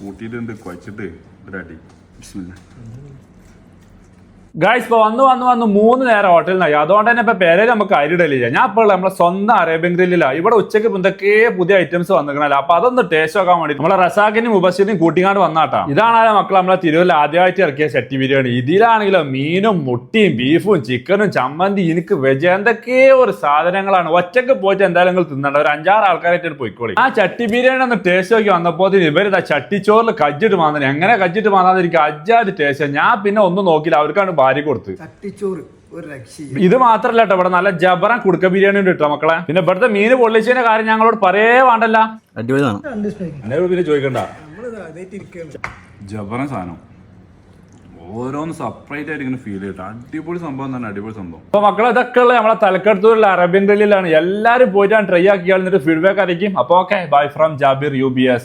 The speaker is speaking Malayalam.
കൂട്ടിയിട്ടുണ്ട് കുഴച്ചിട്ട് ഒരടി ബിസ്മില്ല. ഗായ്സ് ഇപ്പൊ വന്ന് വന്ന് വന്ന്. മൂന്ന് നേരം ഹോട്ടലിൽ നിന്നായി അതുകൊണ്ട് തന്നെ ഇപ്പൊ പേരെ നമുക്ക് അരിടലില്ല ഞാൻ ഇപ്പോൾ നമ്മളെ സ്വന്തം അറേബ്യൻ ഗ്രില്ലിലാണ് ഇവിടെ ഉച്ചയ്ക്ക് എന്തൊക്കെ പുതിയ ഐറ്റംസ് വന്നിരിക്കണല്ലോ? അപ്പൊ അതൊന്ന് ടേസ്റ്റ് നോക്കാൻ വേണ്ടി നമ്മളെ റസാഖിനും മുബസിനും കൂട്ടിങ്ങാട് വന്നാട്ടാ. ഇതാണ് മക്കൾ നമ്മളെ തിരുവല്ല ആദ്യമായിട്ട് ഇറക്കിയ ചട്ടി ബിരിയാണി. ഇതിലാണെങ്കിലോ മീനും മുട്ടിയും ബീഫും ചിക്കനും ചമ്മന്തി എനിക്ക് വെജ് എന്തൊക്കെയോ ഒരു സാധനങ്ങളാണ്. ഒറ്റയ്ക്ക് പോയിട്ട് എന്തായാലും നിങ്ങൾ തിന്നണ്ട. ഒരു അഞ്ചാറ് ആൾക്കാരായിട്ട് പോയിക്കോളി. ആ ചട്ടി ബിരിയാണി ഒന്ന് ടേസ്റ്റ് നോക്കി വന്നപ്പോൾ ഇവരിതാ ചട്ടിച്ചോറിൽ കജ്ജിട്ട് മാന്നനെ എങ്ങനെ കജ്ജിട്ട് മാന്നാതിരിക്കും അജ്ജാതി ടേസ്റ്റ് ഞാൻ പിന്നെ ഒന്നും നോക്കില്ല അവർക്കാണ് ഭാര്യ കൊടുത്ത്. ചട്ടിച്ചോറ് ഒരു രക്ഷയും ഇത് മാത്രല്ല കേട്ടോ ഇവിടെ നല്ല ജബറൻ കുടുക്ക ബിരിയാണി ഉണ്ട് കേട്ടോ മക്കളെ. പിന്നെ ഇവിടുത്തെ മീന് പൊള്ളിച്ചതിന്റെ കാര്യം ഞങ്ങളോട് പറയേ വേണ്ടല്ല. അടിപൊളിയാണ് പിന്നെ ചോദിക്കണ്ട. ജബറൻ സാധനം. ഓരോന്ന് സെപ്പറേറ്റ് ആയിട്ട് ഇങ്ങനെ ഫീൽ ചെയ്തിട്ട് അടിപൊളി സംഭവം തന്നെ അടിപൊളി സംഭവം. അപ്പൊ മക്കളെ ഇതൊക്കെ ഉള്ള നമ്മളെ തലക്കടത്തൂരുള്ള അറേബ്യൻ ഗലിയിലാണ് എല്ലാരും പോയിട്ടാണ് ട്രൈ ആക്കിയാൽ എന്നിട്ട് ഫീഡ്ബാക്ക് അറിയിക്കും. അപ്പൊ okay bye from Jabir U B S